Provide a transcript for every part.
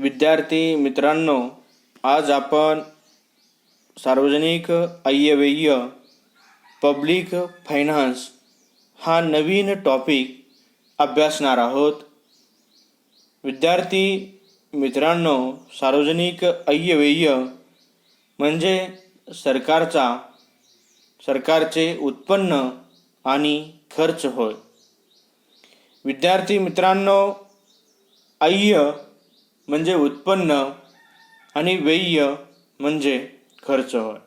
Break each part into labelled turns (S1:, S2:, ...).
S1: विद्यार्थी मित्रांनो आज आपण सार्वजनिक आयव्यय पब्लिक फायनान्स हा नवीन टॉपिक अभ्यासणार आहोत. विद्यार्थी मित्रांनो सार्वजनिक आयव्यय म्हणजे सरकारचा सरकारचे उत्पन्न आणि खर्च होय. विद्यार्थी मित्रांनो आय्य म्हणजे उत्पन्न आणि व्यय म्हणजे खर्च होय.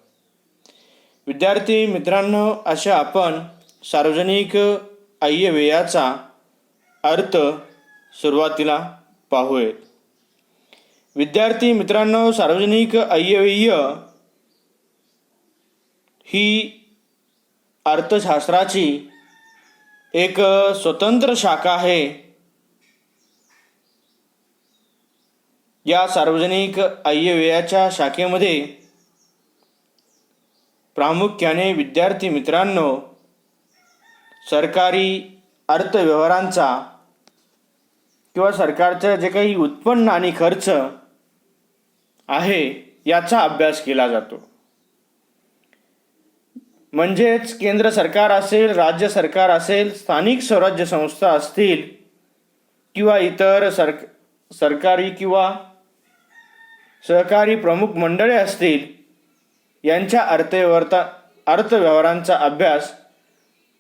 S1: विद्यार्थी मित्रांनो अशा आपण सार्वजनिक आय्यव्ययाचा अर्थ सुरुवातीला पाहूयात. विद्यार्थी मित्रांनो सार्वजनिक आय्यव्यय ही अर्थशास्त्राची एक स्वतंत्र शाखा आहे. या सार्वजनिक आयव्ययाच्या शाखेमध्ये प्रामुख्याने विद्यार्थी मित्रांनो सरकारी अर्थव्यवहारांचा किंवा सरकारचं जे काही उत्पन्न आणि खर्च आहे याचा अभ्यास केला जातो. म्हणजेच केंद्र सरकार असेल राज्य सरकार असेल स्थानिक स्वराज्य संस्था असतील किंवा इतर सर सरकारी किंवा सहकारी प्रमुख मंडळे असतील यांच्या अर्थव्यवर्ता अर्थव्यवहारांचा अभ्यास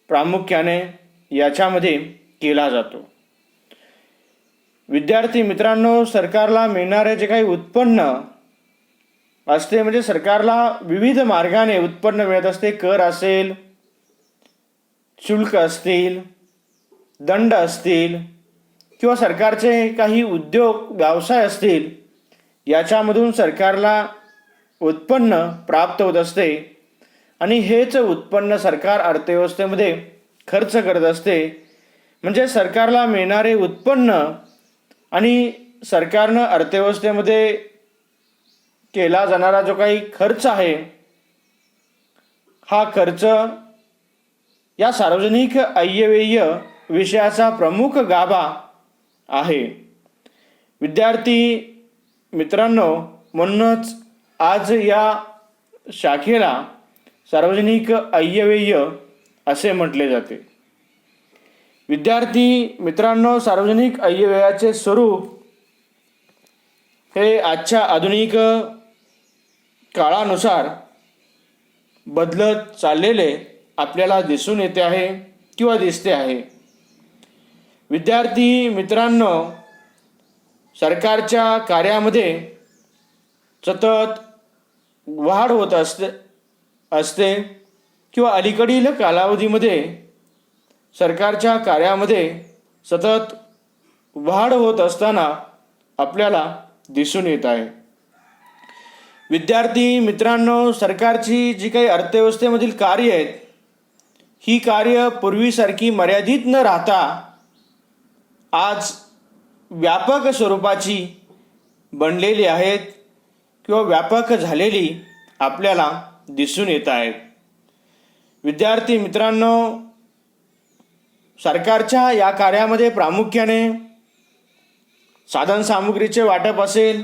S1: प्रामुख्याने याच्यामध्ये केला जातो. विद्यार्थी मित्रांनो सरकारला मिळणारे जे काही उत्पन्न असते म्हणजे सरकारला विविध मार्गाने उत्पन्न मिळत असते. कर असेल शुल्क असतील दंड असतील किंवा सरकारचे काही उद्योग व्यवसाय असतील याच्यामधून सरकारला उत्पन्न प्राप्त होत असते आणि हेच उत्पन्न सरकार अर्थव्यवस्थेमध्ये खर्च करत असते. म्हणजे सरकारला मिळणारे उत्पन्न आणि सरकारनं अर्थव्यवस्थेमध्ये केला जाणारा जो काही खर्च आहे हा खर्च या सार्वजनिक अय्यव्यय विषयाचा प्रमुख गाभा आहे. विद्यार्थी मित्रांनो म्हणूनच आज या शाखेला सार्वजनिक अय्यव्यय असे म्हटले जाते. विद्यार्थी मित्रांनो सार्वजनिक अय्यव्ययाचे स्वरूप हे आजच्या आधुनिक काळानुसार बदलत चाललेले आपल्याला दिसून येते आहे किंवा दिसते आहे. विद्यार्थी मित्रांनो सरकारच्या कार्यामध्ये सतत वाढ होत असते असते किंवा अलीकडील कालावधीमध्ये सरकारच्या कार्यामध्ये सतत वाढ होत असताना आपल्याला दिसून येत आहे. विद्यार्थी मित्रांनो सरकारची जी काही अर्थव्यवस्थेमधील कार्य आहेत ही कार्य पूर्वीसारखी मर्यादित न राहता आज व्यापक स्वरूपाची बनलेली आहेत किंवा व्यापक झालेली आपल्याला दिसून येत आहेत. विद्यार्थी मित्रांनो सरकारच्या या कार्यामध्ये प्रामुख्याने साधनसामुग्रीचे वाटप असेल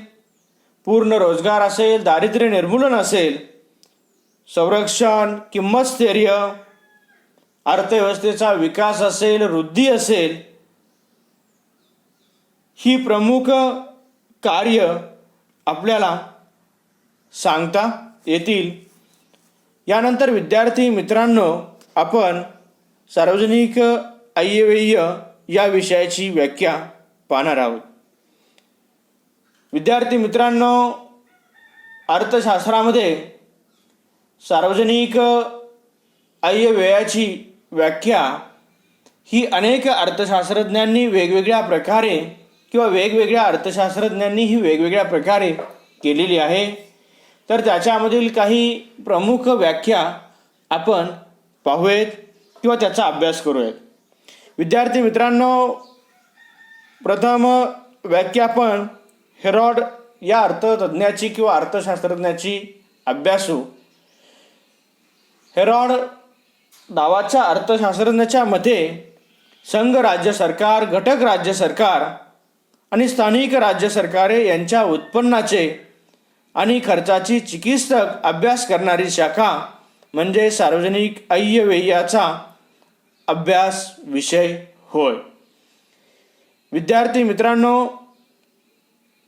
S1: पूर्ण रोजगार असेल दारिद्र्य निर्मूलन असेल संरक्षण किंमत स्थैर्य अर्थव्यवस्थेचा विकास असेल वृद्धी असेल ही प्रमुख कार्य आपल्याला सांगता येतील. यानंतर विद्यार्थी मित्रांनो आपण सार्वजनिक आयव्यय या विषयाची व्याख्या पाहणार आहोत. विद्यार्थी मित्रांनो अर्थशास्त्रामध्ये सार्वजनिक आय्यव्ययाची व्याख्या ही अनेक अर्थशास्त्रज्ञांनी वेगवेगळ्या प्रकारे किंवा वेगवेगळ्या अर्थशास्त्रज्ञांनी ही वेगवेगळ्या प्रकारे केलेली आहे. तर त्याच्यामधील काही प्रमुख व्याख्या आपण पाहूयात किंवा त्याचा अभ्यास करूयात. विद्यार्थी मित्रांनो प्रथम व्याख्या आपण हेरॉड या अर्थतज्ज्ञाची किंवा अर्थशास्त्रज्ञाची अभ्यासू. हेरॉड नावाच्या अर्थशास्त्रज्ञाच्या मते संघ राज्य सरकार घटक राज्य सरकार आणि स्थानिक राज्य सरकारे यांच्या उत्पन्नाचे आणि खर्चाची चिकित्सक अभ्यास करणारी शाखा म्हणजे सार्वजनिक अय्यव्ययाचा अभ्यास विषय होय. विद्यार्थी मित्रांनो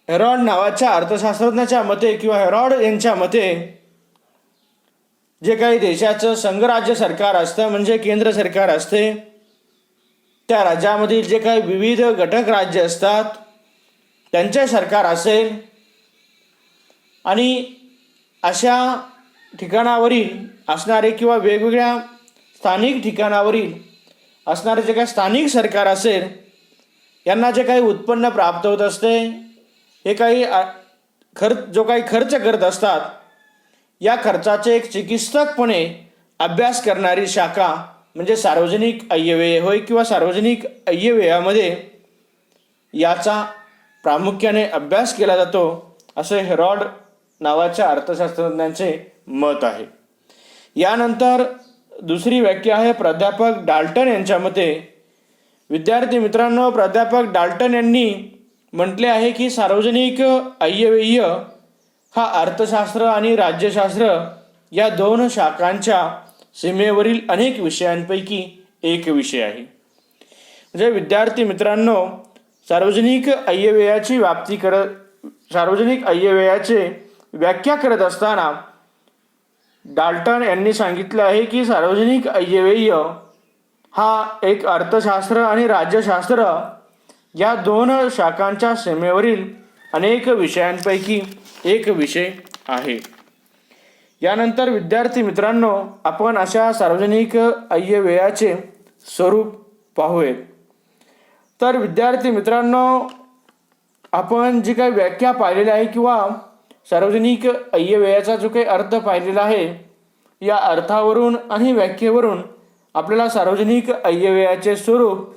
S1: हेरॉड नावाच्या अर्थशास्त्रज्ञाच्या मते किंवा हेरॉड यांच्या मते जे काही देशाचं संघराज्य सरकार असतं म्हणजे केंद्र सरकार असते त्या राज्यामधील जे काही विविध घटक राज्य असतात त्यांचे सरकार असेल आणि अशा ठिकाणावरील असणारे किंवा वेगवेगळ्या स्थानिक ठिकाणावरील असणारे जे काही स्थानिक सरकार असेल यांना जे काही उत्पन्न प्राप्त होत असते हे काही खर्च जो काही खर्च करत असतात या खर्चाचे एक चिकित्सकपणे अभ्यास करणारी शाखा म्हणजे सार्वजनिक अय्यव्यय होय किंवा सार्वजनिक अय्यव्ययामध्ये याचा प्रामुख्याने अभ्यास केला जातो असे हेरॉड नावाच्या अर्थशास्त्रज्ञांचे मत आहे. यानंतर दुसरी व्याख्या आहे प्राध्यापक डाल्टन यांच्या मते. विद्यार्थी मित्रांनो प्राध्यापक डाल्टन यांनी म्हटले आहे की सार्वजनिक अय्यव्यय हा अर्थशास्त्र आणि राज्यशास्त्र या दोन शाखांच्या सीमेवरील अनेक विषयांपैकी एक विषय आहे. म्हणजे विद्यार्थी मित्रांनो सार्वजनिक अय्यव्ययाची व्याप्ती करत सार्वजनिक अय्यव्ययाचे व्याख्या करत असताना डाल्टन यांनी सांगितलं आहे की सार्वजनिक अय्यव्यय हा एक अर्थशास्त्र आणि राज्यशास्त्र या दोन शाखांच्या सीमेवरील अनेक विषयांपैकी एक विषय आहे. यानंतर विद्यार्थी मित्रांनो आपण अशा सार्वजनिक अय्यव्ययाचे स्वरूप पाहूयात. तर विद्यार्थी मित्रांनो आपण जी काही व्याख्या पाहिलेली आहे किंवा सार्वजनिक अय्यव्ययाचा जो काही अर्थ पाहिलेला आहे या अर्थावरून आणि व्याख्येवरून आपल्याला सार्वजनिक अय्यव्ययाचे स्वरूप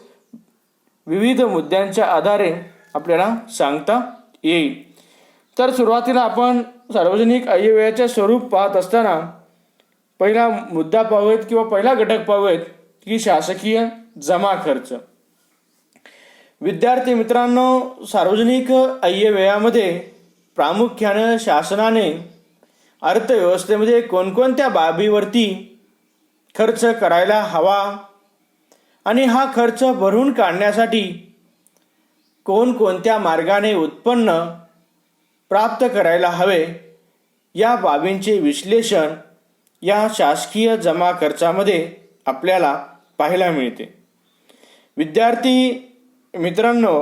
S1: विविध मुद्द्यांच्या आधारे आपल्याला सांगता येईल. तर सुरुवातीला आपण सार्वजनिक अय्यव्ययाचे स्वरूप पाहत असताना पहिला मुद्दा पाहूयात किंवा पहिला घटक पाहूयात की शासकीय जमा खर्च. विद्यार्थी मित्रांनो सार्वजनिक अय्यव्ययामध्ये प्रामुख्यानं शासनाने अर्थव्यवस्थेमध्ये कोणकोणत्या बाबीवरती खर्च करायला हवा आणि हा खर्च भरून काढण्यासाठी कोणकोणत्या मार्गाने उत्पन्न प्राप्त करायला हवे या बाबींचे विश्लेषण या शासकीय जमा खर्चामध्ये आपल्याला पाहायला मिळते. विद्यार्थी मित्रांनो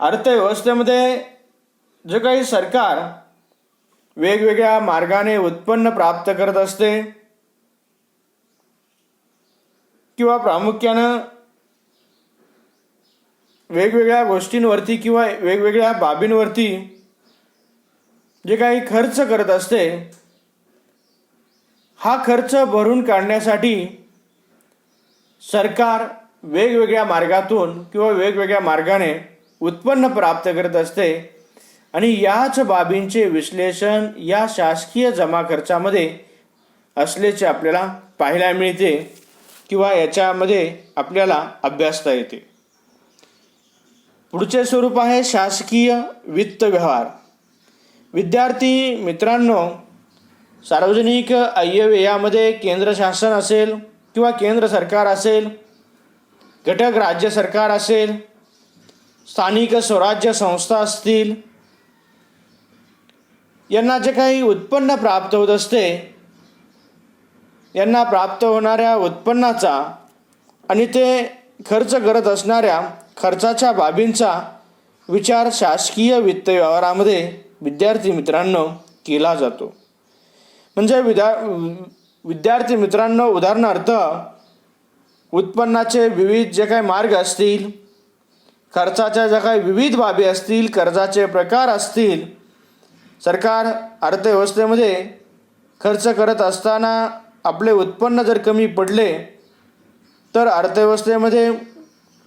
S1: अर्थव्यवस्थेमध्ये जे काही सरकार वेगवेगळ्या मार्गाने उत्पन्न प्राप्त करत असते किंवा प्रामुख्यानं वेगवेगळ्या गोष्टींवरती किंवा वेगवेगळ्या बाबींवरती जे काही खर्च करत असते हा खर्च भरून काढण्यासाठी सरकार वेगवेगळ्या मार्गातून किंवा वेगवेगळ्या मार्गाने उत्पन्न प्राप्त करत असते आणि याच बाबींचे विश्लेषण या शासकीय जमा खर्चामध्ये असल्याचे आपल्याला पाहायला मिळते किंवा याच्यामध्ये आपल्याला अभ्यासता येते. पुढचे स्वरूप आहे शासकीय वित्त व्यवहार. विद्यार्थी मित्रांनो सार्वजनिक अय्यव्ययामध्ये केंद्र शासन असेल किंवा केंद्र सरकार असेल घटक राज्य सरकार असेल स्थानिक स्वराज्य संस्था असतील यांना जे काही उत्पन्न प्राप्त होत असते यांना प्राप्त होणाऱ्या उत्पन्नाचा आणि ते खर्च करत असणाऱ्या खर्चाच्या बाबींचा विचार शासकीय वित्त व्यवहारामध्ये विद्यार्थी मित्रांनो केला जातो. म्हणजे विद्या विद्यार्थी मित्रांनो उदाहरणार्थ उत्पन्नाचे विविध जे काही मार्ग असतील खर्चाच्या ज्या काही विविध बाबी असतील कर्जाचे प्रकार असतील सरकार अर्थव्यवस्थेमध्ये खर्च करत असताना आपले उत्पन्न जर कमी पडले तर अर्थव्यवस्थेमध्ये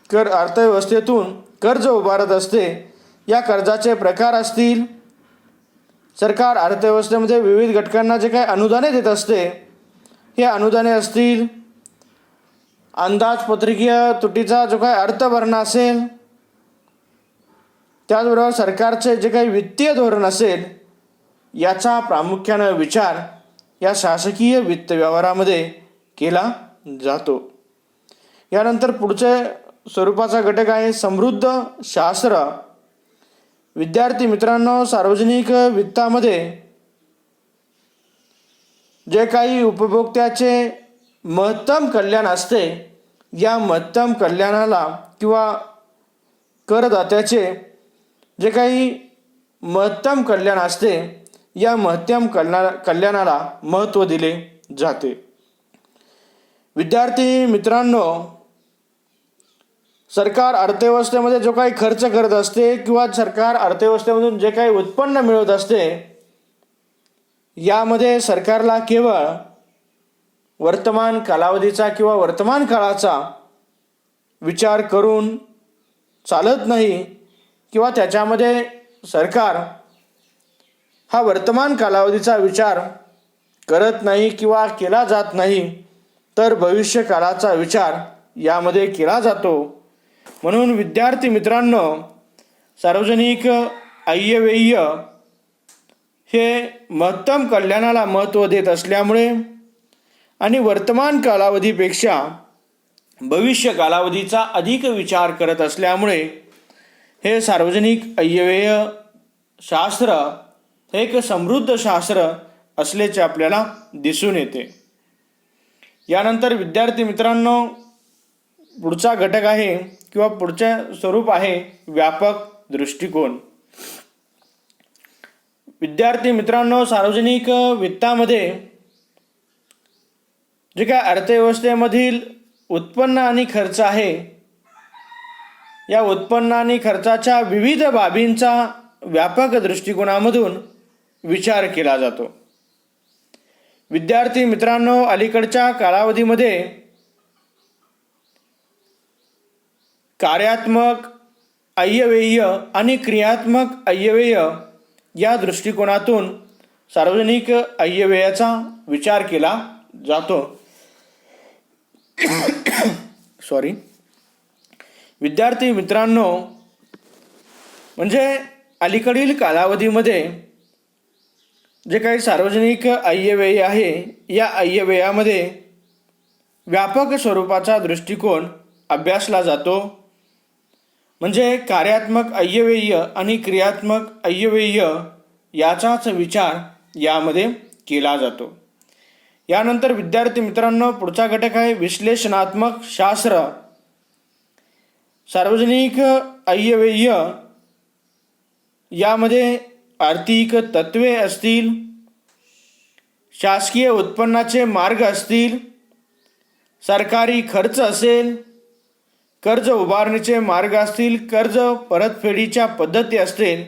S1: कर अर्थव्यवस्थेतून कर्ज उभारत असते या कर्जाचे प्रकार असतील सरकार अर्थव्यवस्थेमध्ये विविध घटकांना जे काही अनुदाने देत असते हे अनुदाने असतील अंदाजपत्रकीय तुटीचा जो काही अर्थ भरणा असेल त्याचबरोबर सरकारचे जे काही वित्तीय धोरण असेल याचा प्रामुख्यानं विचार या शासकीय वित्त व्यवहारामध्ये केला जातो. यानंतर पुढचे स्वरूपाचा घटक आहे समृद्ध शास्त्र. विद्यार्थी मित्रांनो सार्वजनिक वित्तामध्ये जे काही उपभोक्त्याचे महत्तम कल्याण असते या मध्यम कल्याणाला किंवा करदात्याचे जे काही महत्तम कल्याण असते या महत्तम कल्या कल्याणाला महत्त्व दिले जाते. विद्यार्थी मित्रांनो सरकार अर्थव्यवस्थेमध्ये जो काही खर्च करत असते किंवा सरकार अर्थव्यवस्थेमधून जे काही उत्पन्न मिळवत असते यामध्ये सरकारला केवळ वर्तमान कालावधीचा किंवा वर्तमान काळाचा विचार करून चालत नाही किंवा त्याच्यामध्ये सरकार हा वर्तमान कालावधीचा विचार करत नाही किंवा केला जात नाही तर भविष्य काळाचा विचार यामध्ये केला जातो. म्हणून विद्यार्थी मित्रांनो सार्वजनिक आयव्यय हे महत्तम कल्याणाला महत्त्व देत असल्यामुळे आणि वर्तमान कालावधीपेक्षा भविष्य कालावधीचा अधिक विचार करत असल्यामुळे हे सार्वजनिक अय्यव्यय शास्त्र हे एक समृद्ध शास्त्र असल्याचे आपल्याला दिसून येते. यानंतर विद्यार्थी मित्रांनो पुढचा घटक आहे किंवा पुढचे स्वरूप आहे व्यापक दृष्टिकोन. विद्यार्थी मित्रांनो सार्वजनिक वित्तामध्ये जे काय अर्थव्यवस्थेमधील उत्पन्न आणि खर्च आहे या उत्पन्न आणि खर्चाच्या विविध बाबींचा व्यापक दृष्टिकोनामधून विचार केला जातो. विद्यार्थी मित्रांनो अलीकडच्या कालावधीमध्ये कार्यात्मक अय्यव्यय आणि क्रियात्मक अय्यव्यय या दृष्टिकोनातून सार्वजनिक अय्यव्ययाचा विचार केला जातो. सॉरी विद्यार्थी मित्रांनो म्हणजे अलीकडील कालावधीमध्ये जे काही सार्वजनिक अय्यव्ययी आहे या अय्यव्ययामध्ये व्यापक स्वरूपाचा दृष्टिकोन अभ्यासला जातो. म्हणजे कार्यात्मक अय्यव्यय आणि क्रियात्मक अय्यव्यय याचाच विचार यामध्ये केला जातो. यानंतर विद्यार्थी मित्रांनो पुढचा घटक आहे विश्लेषणात्मक शास्त्र. सार्वजनिक अय्यव्यय यामध्ये आर्थिक तत्वे असतील शासकीय उत्पन्नाचे मार्ग असतील सरकारी खर्च असेल कर्ज उभारणीचे मार्ग असतील कर्ज परतफेडीच्या पद्धती असतील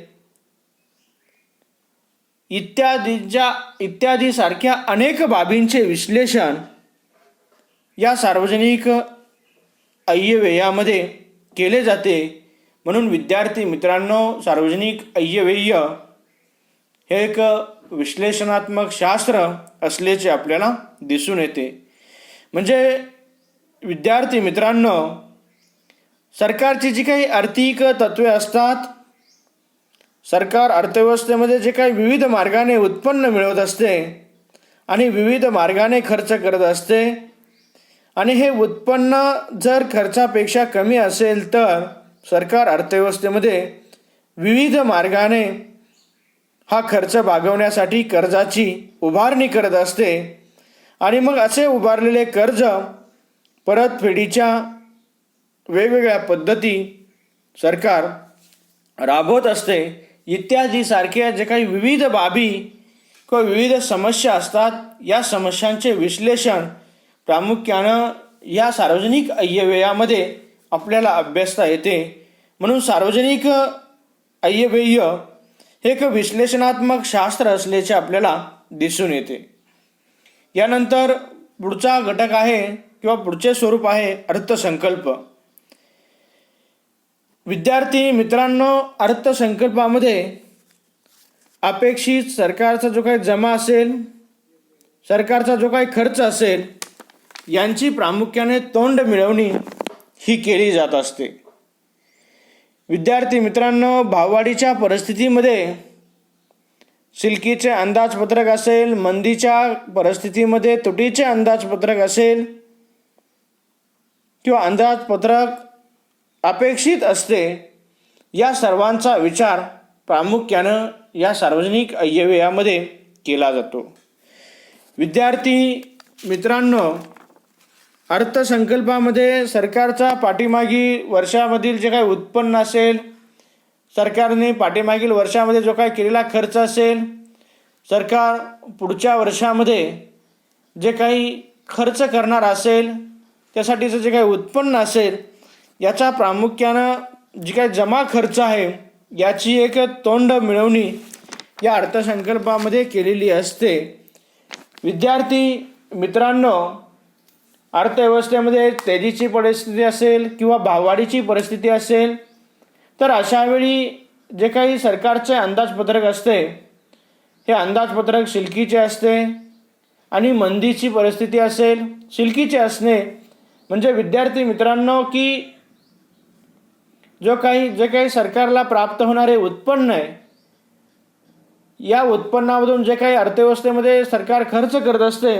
S1: इत्यादीच्या इत्यादीसारख्या अनेक बाबींचे विश्लेषण या सार्वजनिक अय्यव्ययामध्ये केले जाते. म्हणून विद्यार्थी मित्रांनो सार्वजनिक अय्यव्यय हे एक विश्लेषणात्मक शास्त्र असल्याचे आपल्याला दिसून येते. म्हणजे विद्यार्थी मित्रांनो सरकारची जी काही आर्थिक तत्वे असतात सरकार अर्थव्यवस्थेमध्ये जे काही विविध मार्गाने उत्पन्न मिळवत असते आणि विविध मार्गाने खर्च करत असते आणि हे उत्पन्न जर खर्चापेक्षा कमी असेल तर सरकार अर्थव्यवस्थेमध्ये विविध मार्गाने हा खर्च भागवण्यासाठी कर्जाची उभारणी करत असते आणि मग असे उभारलेले कर्ज परतफेडीच्या वेगवेगळ्या पद्धती सरकार राबवत असते. इत्यादी सारख्या जे काही विविध बाबी किंवा विविध समस्या असतात या समस्यांचे विश्लेषण प्रामुख्यानं या सार्वजनिक अय्यव्ययामध्ये आपल्याला अभ्यासता येते. म्हणून सार्वजनिक अय्यव्यय हे एक विश्लेषणात्मक शास्त्र असल्याचे आपल्याला दिसून येते. यानंतर पुढचा घटक आहे किंवा पुढचे स्वरूप आहे अर्थसंकल्प. विद्यार्थी मित्रांनो अर्थसंकल्पामध्ये अपेक्षित सरकारचा जो काही जमा असेल सरकारचा जो काही खर्च असेल यांची प्रामुख्याने तोंड मिळवणी ही केली जात असते. विद्यार्थी मित्रांनो भाववाढीच्या परिस्थितीमध्ये सिल्कीचे अंदाजपत्रक असेल मंदीच्या परिस्थितीमध्ये तुटीचे अंदाजपत्रक असेल किंवा अंदाजपत्रक अपेक्षित असते या सर्वांचा विचार प्रामुख्यानं या सार्वजनिक अय्यव्ययामध्ये केला जातो. विद्यार्थी मित्रांनो अर्थसंकल्पामध्ये सरकारचा पाठीमागी वर्षामधील जे काही उत्पन्न असेल सरकारने पाठीमागील वर्षामध्ये जो काही केलेला खर्च असेल सरकार पुढच्या वर्षामध्ये जे काही खर्च करणार असेल त्यासाठीचं जे काही उत्पन्न असेल याचा प्रामुख्यानं जी काही जमा खर्च आहे याची एक तोंड मिळवणी या अर्थसंकल्पामध्ये केलेली असते. विद्यार्थी मित्रांनो अर्थव्यवस्थेमध्ये तेजीची परिस्थिती असेल किंवा भाववाढीची परिस्थिती असेल तर अशावेळी जे काही सरकारचे अंदाजपत्रक असते हे अंदाजपत्रक शिल्कीचे असते आणि मंदीची परिस्थिती असेल शिल्कीचे असणे. म्हणजे विद्यार्थी मित्रांनो की जो काही जे काही सरकारला प्राप्त होणारे उत्पन्न आहे या उत्पन्नामधून जे काही अर्थव्यवस्थेमध्ये सरकार खर्च करत असते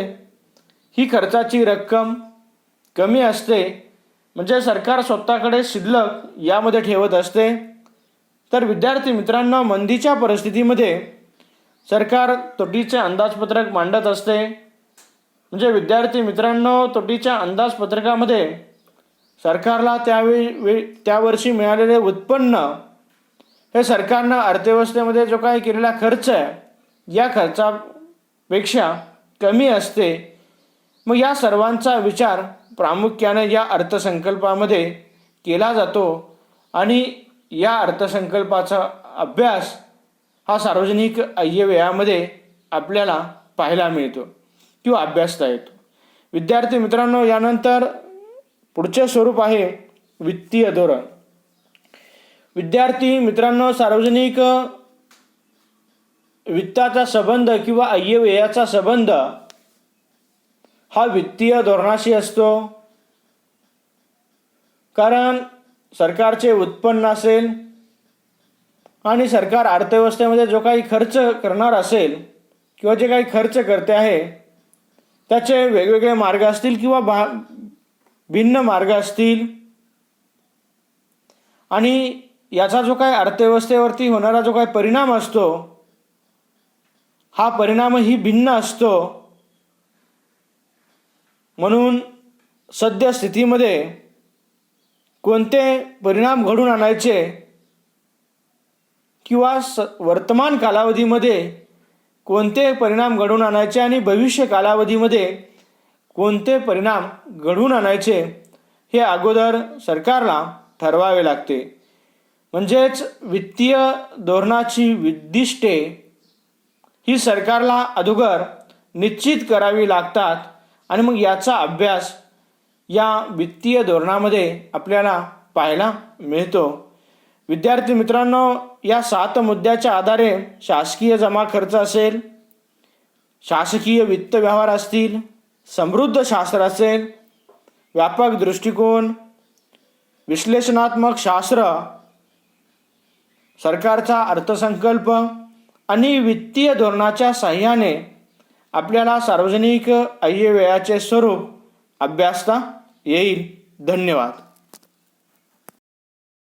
S1: ही खर्चाची रक्कम कमी असते. म्हणजे सरकार स्वतःकडे शिल्लक यामध्ये ठेवत असते. तर विद्यार्थी मित्रांनो मंदीच्या परिस्थितीमध्ये सरकार तोटीचे अंदाजपत्रक मांडत असते. म्हणजे विद्यार्थी मित्रांनो तोटीच्या अंदाजपत्रकामध्ये सरकारला त्यावेळी वे त्या वर्षी मिळालेले उत्पन्न हे सरकारनं अर्थव्यवस्थेमध्ये जो काही केलेला खर्च आहे या खर्चापेक्षा कमी असते. मग या सर्वांचा विचार प्रामुख्याने या अर्थसंकल्पामध्ये केला जातो आणि या अर्थसंकल्पाचा अभ्यास हा सार्वजनिक अय्यव्ययामध्ये आपल्याला पाहायला मिळतो किंवा अभ्यासता येतो. विद्यार्थी मित्रांनो यानंतर पुढचे स्वरूप आहे वित्तीय धोरण. विद्यार्थी मित्रांनो सार्वजनिक वित्ताचा संबंध किंवा अय्यव्ययाचा संबंध हा वित्तीय धोरणाशी असतो. कारण सरकारचे उत्पन्न असेल आणि सरकार अर्थव्यवस्थेमध्ये जो काही खर्च करणार असेल किंवा जे काही खर्च करते आहे त्याचे वेगवेगळे मार्ग असतील किंवा भा भिन्न मार्ग असतील. आणि याचा जो काय अर्थव्यवस्थेवरती होणारा जो काय परिणाम असतो हा परिणामही भिन्न असतो. म्हणून सद्यस्थितीमध्ये कोणते परिणाम घडून आणायचे किंवा स वर्तमान कालावधीमध्ये कोणते परिणाम घडून आणायचे आणि भविष्य कालावधीमध्ये कोणते परिणाम घडवून आणायचे हे अगोदर सरकारला ठरवावे लागते. म्हणजेच वित्तीय धोरणाची उद्दिष्टे ही सरकारला अगोदर निश्चित करावी लागतात आणि मग याचा अभ्यास या वित्तीय धोरणामध्ये आपल्याला पाहायला मिळतो. विद्यार्थी मित्रांनो या सात मुद्द्याच्या आधारे शासकीय जमा खर्च असेल शासकीय वित्त व्यवहार असतील समृद्ध शास्त्र असेल व्यापक दृष्टिकोन विश्लेषणात्मक शास्त्र सरकारचा अर्थसंकल्प आणि वित्तीय धोरणाच्या साह्याने आपल्याला सार्वजनिक अय्यव्ययाचे स्वरूप अभ्यासता येईल. धन्यवाद.